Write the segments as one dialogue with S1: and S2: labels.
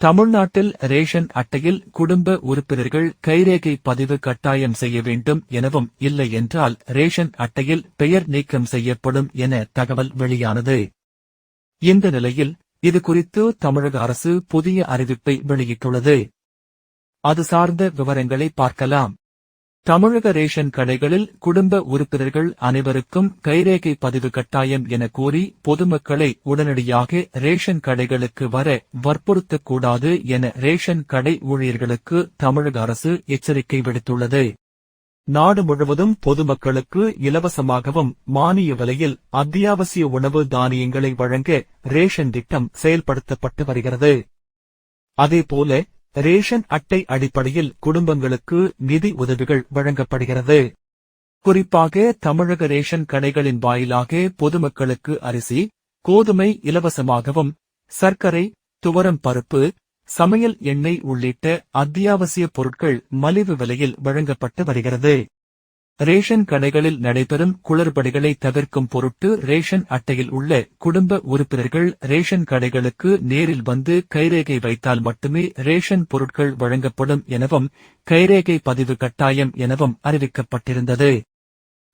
S1: தமிழ்நாட்டில் ரேஷன் அட்டையில் குடும்ப உறுப்பினர்கள் கைரேகை பதிவு கட்டாயம் செய்ய வேண்டும் எனவும் இல்லை என்றால் ரேஷன் அட்டையில் பெயர் நீக்கம் செய்யப்படும் என தகவல் வெளியானது. இந்த நிலையில் இதுகுறித்து தமிழக அரசு புதிய அறிவிப்பை வெளியிட்டுள்ளது. அது சார்ந்த விவரங்களை பார்க்கலாம். தமிழக ரேஷன் கடைகளில் குடும்ப உறுப்பினர்கள் அனைவருக்கும் கைரேகை பதிவு கட்டாயம் என கூறி பொதுமக்களை உடனடியாக ரேஷன் கடைகளுக்கு வர வற்புறுத்தக்கூடாது என ரேஷன் கடை ஊழியர்களுக்கு தமிழக அரசு எச்சரிக்கை விடுத்துள்ளது. நாடு முழுவதும் பொதுமக்களுக்கு இலவசமாகவும் மானிய விலையில் அத்தியாவசிய உணவு தானியங்களை வழங்க ரேஷன் திட்டம் செயல்படுத்தப்பட்டு வருகிறது. அதேபோல ரேஷன் அட்டை அடிப்படையில் குடும்பங்களுக்கு நிதி உதவிகள் வழங்கப்படுகிறது. குறிப்பாக தமிழக ரேஷன் கடைகளின் வாயிலாக பொதுமக்களுக்கு அரிசி கோதுமை இலவசமாகவும் சர்க்கரை துவரம் பருப்பு சமையல் எண்ணெய் உள்ளிட்ட அத்தியாவசிய பொருட்கள் மலிவு விலையில் வழங்கப்பட்டு வருகிறது. ரேஷன் கடைகளில் நடைபெறும் குளறுபடிகளை தவிர்க்கும் பொருட்டு ரேஷன் அட்டையில் உள்ள குடும்ப உறுப்பினர்கள் ரேஷன் கடைகளுக்கு நேரில் வந்து கைரேகை வைத்தால் மட்டுமே ரேஷன் பொருட்கள் வழங்கப்படும் எனவும் கைரேகை பதிவு கட்டாயம் எனவும் அறிவிக்கப்பட்டிருந்தது.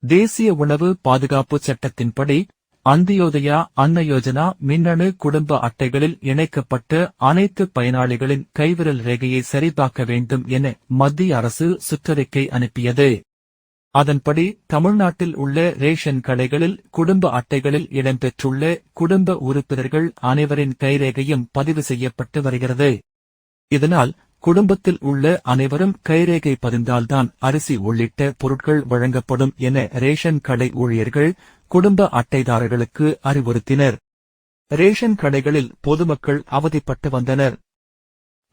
S1: தேசிய உணவு பாதுகாப்பு சட்டத்தின்படி அந்தியோதயா அன்ன யோஜனா மின்னணு குடும்ப அட்டைகளில் இணைக்கப்பட்ட அனைத்து பயனாளிகளின் கைவிரல் ரேகையை சரிபார்க்க வேண்டும் என மத்திய அரசு சுற்றறிக்கை அனுப்பியது. அதன்படி தமிழ்நாட்டில் உள்ள ரேஷன் கடைகளில் குடும்ப அட்டைகளில் இடம்பெற்றுள்ள குடும்ப உறுப்பினர்கள் அனைவரின் கைரேகையும் பதிவு செய்யப்பட்டு வருகிறது. இதனால் குடும்பத்தில் உள்ள அனைவரும் கைரேகை பதிந்தால்தான் அரிசி உள்ளிட்ட பொருட்கள் வழங்கப்படும் என ரேஷன் கடை ஊழியர்கள் குடும்ப அட்டைதாரர்களுக்கு அறிவுறுத்தினர். ரேஷன் கடைகளில் பொதுமக்கள் அவதிப்பட்டு வந்தனர்.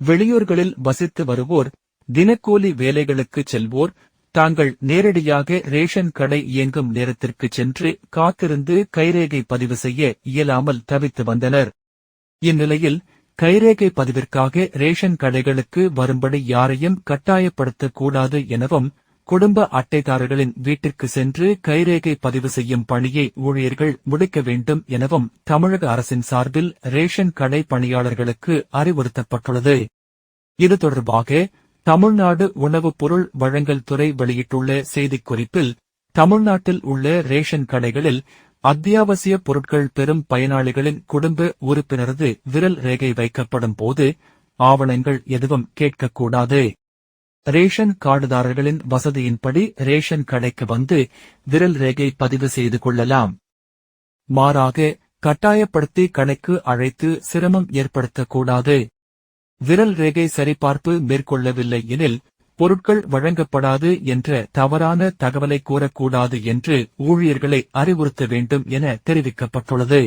S1: வெளியூர்களில் வசித்து வருவோர் தினக்கூலி வேலைகளுக்கு செல்வோர் தாங்கள் நேரடியாக ரேஷன் கடை இயங்கும் நேரத்திற்கு சென்று காத்திருந்து கைரேகை பதிவு செய்ய இயலாமல் தவித்து வந்தனர். இந்நிலையில் கைரேகை பதிவிற்காக ரேஷன் கடைகளுக்கு வரும்படி யாரையும் கட்டாயப்படுத்தக்கூடாது எனவும் குடும்ப அட்டைதாரர்களின் வீட்டிற்கு சென்று கைரேகை பதிவு செய்யும் பணியை ஊழியர்கள் முடிக்க வேண்டும் எனவும் தமிழக அரசின் சார்பில் ரேஷன் கடை பணியாளர்களுக்கு அறிவுறுத்தப்பட்டுள்ளது. இது தொடர்பாக தமிழ்நாடு உணவுப் பொருள் வழங்கல் துறை வெளியிட்டுள்ள செய்திக்குறிப்பில் தமிழ்நாட்டில் உள்ள ரேஷன் கடைகளில் அத்தியாவசிய பொருட்கள் பெறும் பயனாளிகளின் குடும்ப உறுப்பினரது விரல் ரேகை வைக்கப்படும் போது ஆவணங்கள் எதுவும் கேட்கக்கூடாது. ரேஷன் கார்டுதாரர்களின் வசதியின்படி ரேஷன் கடைக்கு வந்து விரல் ரேகை பதிவு செய்து கொள்ளலாம். மாறாக கட்டாயப்படுத்தி கடைக்கு அழைத்து சிரமம் ஏற்படுத்தக்கூடாது. விரல் ரேகை சரிபார்ப்பு மேற்கொள்ளவில்லை எனில் பொருட்கள் வழங்கப்படாது என்ற தவறான தகவலை கூறக்கூடாது என்று ஊழியர்களை அறிவுறுத்த வேண்டும் என தெரிவிக்கப்பட்டுள்ளது.